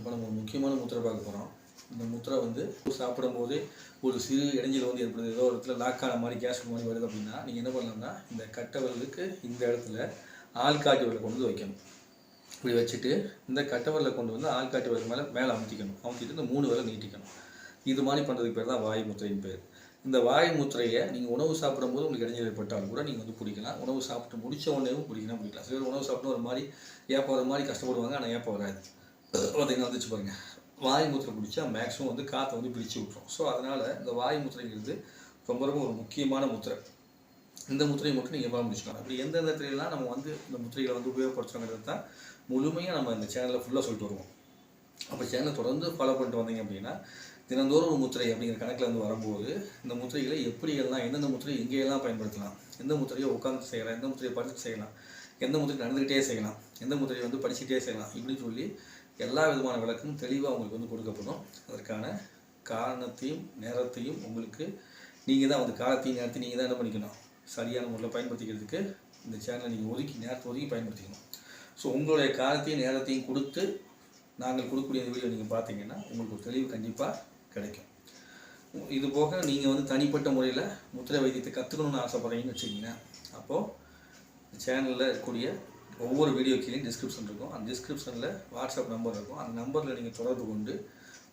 இப்போ நம்ம ஒரு முக்கியமான முத்திரை பார்க்க போகிறோம் இந்த முத்திரை வந்து சாப்பிடும்போது ஒரு சிறு இடைஞ்சல் வந்து ஏற்படுது. ஏதோ ஒரு இடத்துல லாக் ஆன மாதிரி கேஸ் மாதிரி வருது அப்படின்னா நீங்கள் என்ன பண்ணலாம்னா இந்த கட்டவர்களுக்கு இந்த இடத்துல ஆள்காட்டி வரலை கொண்டு வந்து வைக்கணும். இப்படி வச்சுட்டு இந்த கட்டவரில் கொண்டு வந்து ஆள்காட்டி விரல் மேலே மேலே அமுத்திக்கணும். அமுத்திட்டு இந்த மூணு விரலை நீட்டிக்கணும். இது மாதிரி பண்ணுறதுக்கு பேர் தான் வாய் முத்திரையின் பேர். இந்த வாய் முத்திரையை நீங்கள் உணவு சாப்பிடும்போது உங்களுக்கு இடைஞ்சல் ஏற்பட்டாலும் கூட நீங்கள் வந்து பிடிக்கலாம் உணவு சாப்பிட்டு முடிச்ச உடனேவும் பிடிக்கலாம் பிடிக்கலாம் சில பேர் உணவு சாப்பிட்டு ஒரு மாதிரி ஏப்பம் வர மாதிரி கஷ்டப்படுவாங்க ஆனால் ஏப்பம் வராது. பார்த்தீங்கன்னா வந்துச்சு பாருங்க. வாய் மூத்திரம் பிடிச்சா மேக்ஸிமம் வந்து காற்றை வந்து பிடிச்சு விட்ரும் ஸோ அதனால் இந்த வாய் முத்திரைங்கிறது ரொம்ப ரொம்ப ஒரு முக்கியமான முத்திரை இந்த முத்திரையை மட்டும் நீங்கள் எவ்வளோ முடிச்சுக்கலாம் அப்படி எந்தெந்த இடத்துலலாம் நம்ம வந்து இந்த முத்திரைகளை வந்து உபயோகப்படுத்துறோங்கிறது தான் முழுமையாக நம்ம இந்த சேனலில் ஃபுல்லாக சொல்லிட்டு வருவோம். அப்போ சேனலை தொடர்ந்து ஃபாலோ பண்ணிட்டு வந்தீங்க அப்படின்னா தினந்தோறும் ஒரு முத்திரை அப்படிங்கிற கணக்கில் வந்து வரும்போது இந்த முத்திரைகளை எப்படி எல்லாம் எந்தெந்த முத்திரை எங்கேயெல்லாம் பயன்படுத்தலாம்? எந்த முத்திரையை உட்காந்து செய்யலாம்? எந்த முத்திரையை படித்து செய்யலாம்? எந்த முத்திரை நடந்துக்கிட்டே செய்யலாம்? எந்த முத்திரையை வந்து படிச்சுக்கிட்டே செய்யலாம்? இப்படின்னு சொல்லி எல்லா விதமான விளக்கமும் தெளிவாக உங்களுக்கு வந்து கொடுக்கப்படும். அதற்கான காரணத்தையும் நேரத்தையும் உங்களுக்கு நீங்கள் தான் வந்து காலத்தையும் நேரத்தையும் நீங்கள் தான் என்ன பண்ணிக்கணும்? சரியான முறையில் பயன்படுத்திக்கிறதுக்கு இந்த சேனலை நீங்கள் ஒதுக்கி நேரத்தை ஒதுக்கி பயன்படுத்திக்கணும். ஸோ உங்களுடைய காலத்தையும் நேரத்தையும் கொடுத்து நாங்கள் கொடுக்கக்கூடிய இந்த வீடியோ நீங்கள் பார்த்தீங்கன்னா உங்களுக்கு ஒரு தெளிவு கண்டிப்பாக கிடைக்கும். இது போக நீங்கள் வந்து தனிப்பட்ட முறையில் முத்திரை வைத்தியத்தை கற்றுக்கணும்னு ஆசைப்பட்றீங்கன்னு வச்சுக்கிங்க அப்போது சேனலில் இருக்கக்கூடிய ஒவ்வொரு வீடியோ கீழே டிஸ்கிரிப்ஷன் இருக்கும். அந்த டிஸ்கிரிப்ஷனில் வாட்ஸ்அப் நம்பர் இருக்கும். அந்த நம்பரில் நீங்கள் தொடர்பு கொண்டு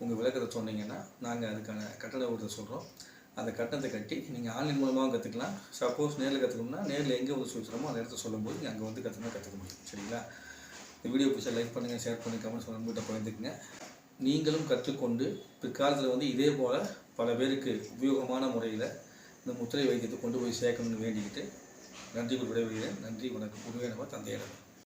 உங்கள் விளக்கத்தை சொன்னீங்கன்னா நாங்கள் அதுக்கான கட்டண விவரத்தை சொல்கிறோம் அந்த கட்டணத்தை கட்டி நீங்கள் ஆன்லைன் மூலமாகவும் கற்றுக்கலாம் சப்போஸ் நேரில் கற்றுக்கணும்னா நேரில் எங்கே வந்து சொல்கிறோமோ அந்த இடத்த சொல்லும்போது நீங்கள் அங்கே வந்து கற்றுனா கற்றுக்க முடியும். சரிங்களா? இந்த வீடியோ பிடிச்சா லைக் பண்ணுங்கள் ஷேர் பண்ணுங்கள் கமெண்ட்ஸ் நண்பர்கிட்ட பகிர்ந்துக்குங்க. நீங்களும் கற்றுக்கொண்டு பிற்காலத்தில் வந்து இதே போல் பல பேருக்கு உபயோகமான முறையில் இந்த முத்திரை வைத்தியத்தை கொண்டு போய் சேர்க்கணும்னு வேண்டிக்கிட்டு நன்றி விடைபெறுகிறேன். நன்றி வணக்கம். உருவே தந்தையிடம்